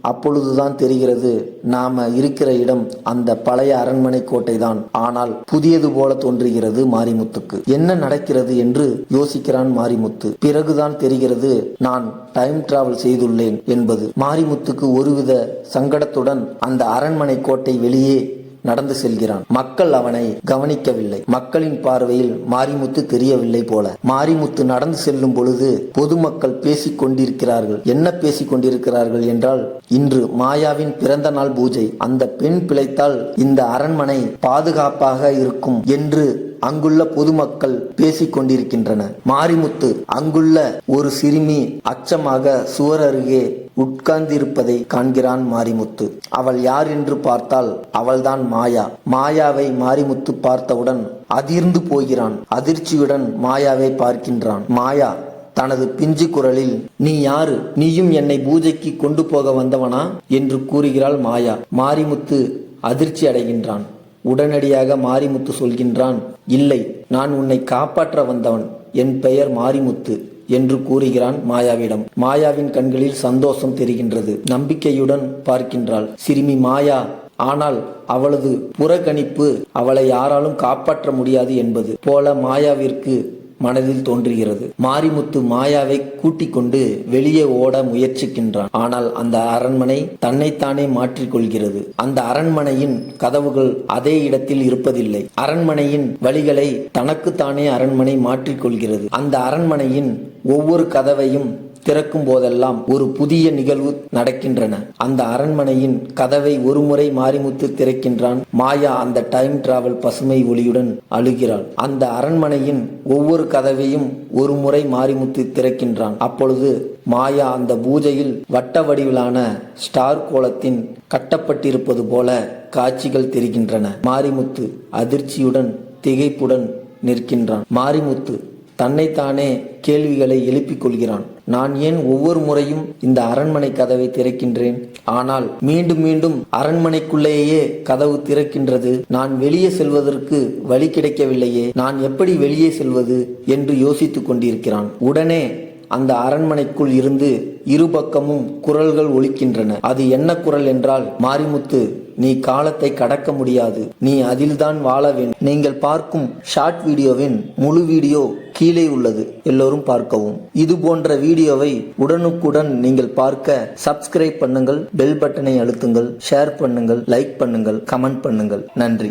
அப்பொழுதுதான் தெரிகிறது நாம இருக்கிற இடம் அந்த பழைய அரண்மனை கோட்டை தான் ஆனால் புதியது போல தோன்றுகிறது மாரிமுத்துக்கு. என்ன நடக்கிறது என்று யோசிக்கிறான் மாரிமுத்து. பிறகுதான் தெரிகிறது நான் டைம் டிராவல் செய்துள்ளேன் என்பது. மாரிமுத்துக்கு ஒருவித சங்கடத்துடன் அந்த அரண்மனை கோட்டை வெளியே நடந்து செல்கிறான். மக்கள் அவனை கவனிக்கவில்லை. மக்களின் பார்வையில் மாரிமுத்து தெரியவில்லை போல. மாரிமுத்து நடந்து செல்லும் பொழுது பொதுமக்கள் பேசிக் கொண்டிருக்கிறார்கள் என்ன பேசிக் கொண்டிருக்கிறார்கள் என்றால் இன்று மாயாவின் பிறந்த நாள் பூஜை. அந்த பெண் பிழைத்தால் இந்த அரண்மனை பாதுகாப்பாக இருக்கும் என்று அங்குள்ள பொதுமக்கள் பேசிக் கொண்டிருக்கின்றன மாரிமுத்து அங்குள்ள ஒரு சிறுமி அச்சமாக சுவர் அருகே உட்கார்ந்திருப்பதை காண்கிறான் மாரிமுத்து. அவள் யார் என்று பார்த்தால் அவள்தான் மாயா. மாயாவை மாரிமுத்து பார்த்தவுடன் அதிர்ந்து போகிறான். அதிர்ச்சியுடன் மாயாவை பார்க்கின்றான். மாயா தனது பிஞ்சு குரலில் நீ யாரு? நீயும் என்னை பூஜைக்கு கொண்டு போக வந்தவனா? என்று கூறுகிறாள் மாயா. மாரிமுத்து அதிர்ச்சி அடைகின்றான் உடனடியாக மாரிமுத்து சொல்கின்றான் இல்லை நான் உன்னை காப்பாற்ற வந்தவன். என் பெயர் மாரிமுத்து என்று கூறுகிறான் மாயாவிடம். மாயாவின் கண்களில் சந்தோஷம் தெரிகின்றது. நம்பிக்கையுடன் பார்க்கின்றாள். சிறுமி மாயா ஆனால் அவளது புறக்கணிப்பு அவளை யாராலும் காப்பாற்ற முடியாது என்பது. போல மாயாவிற்கு மனதில் தோன்றுகிறது. மாரிமுத்து மாயாவை கூட்டிக் கொண்டு வெளியே ஓட முயற்சிக்கின்றான். ஆனால் அந்த அரண்மனை தன்னைத்தானே மாற்றிக்கொள்கிறது அந்த அரண்மனையின் கதவுகள் அதே இடத்தில் இருப்பதில்லை. அரண்மனையின் வழிகளை தனக்குத்தானே அரண்மனை மாற்றிக்கொள்கிறது அந்த அரண்மனையின் ஒவ்வொரு கதவையும் திறக்கும் போதெல்லாம் ஒரு புதிய நிகழ்வு நடக்கின்றன. அந்த அரண்மனையின் கதவை ஒருமுறை மாரிமுத்து திறக்கின்றான். மாயா அந்த டைம் டிராவல் பசுமை ஒளியுடன் அழுகிறாள். அந்த அரண்மனையின் ஒவ்வொரு கதவையும் ஒரு முறை மாரிமுத்து திறக்கின்றான். அப்பொழுது மாயா அந்த பூஜையில் வட்ட வடிவிலான ஸ்டார் கோலத்தின் கட்டப்பட்டிருப்பது போல காட்சிகள் தெரிகின்றன. மாரிமுத்து அதிர்ச்சியுடன் திகைப்புடன் நிற்கின்றான். மாரிமுத்து தன்னைத்தானே கேள்விகளை எழுப்பிக் கொள்கிறான். நான் ஏன் ஒவ்வொரு முறையும் இந்த அரண்மனை கதவை திறக்கின்றேன்? ஆனால் மீண்டும் மீண்டும் அரண்மனைக்குள்ளேயே கதவு திறக்கின்றது. நான் வெளியே செல்வதற்கு வழி கிடைக்கவில்லையே. நான் எப்படி வெளியே செல்வது என்று யோசித்துக் கொண்டிருக்கிறான். உடனே அந்த அரண்மனைக்குள் இருந்து இருபக்கமும் குரல்கள் ஒலிக்கின்றன. அது என்ன குரல் என்றால் மாரிமுத்து நீ காலத்தை கடக்க முடியாது. நீ அதில்தான் வாழ வேண்டும். நீங்கள் பார்க்கும் ஷார்ட் வீடியோவின் முழு வீடியோ கீழே உள்ளது. எல்லோரும் பார்க்கவும். இது போன்ற வீடியோவை உடனுக்குடன் நீங்கள் பார்க்க சப்ஸ்கிரைப் பண்ணுங்கள் பெல் பட்டனை அழுத்துங்கள் ஷேர் பண்ணுங்கள் லைக் பண்ணுங்கள் கமெண்ட் பண்ணுங்கள். நன்றி.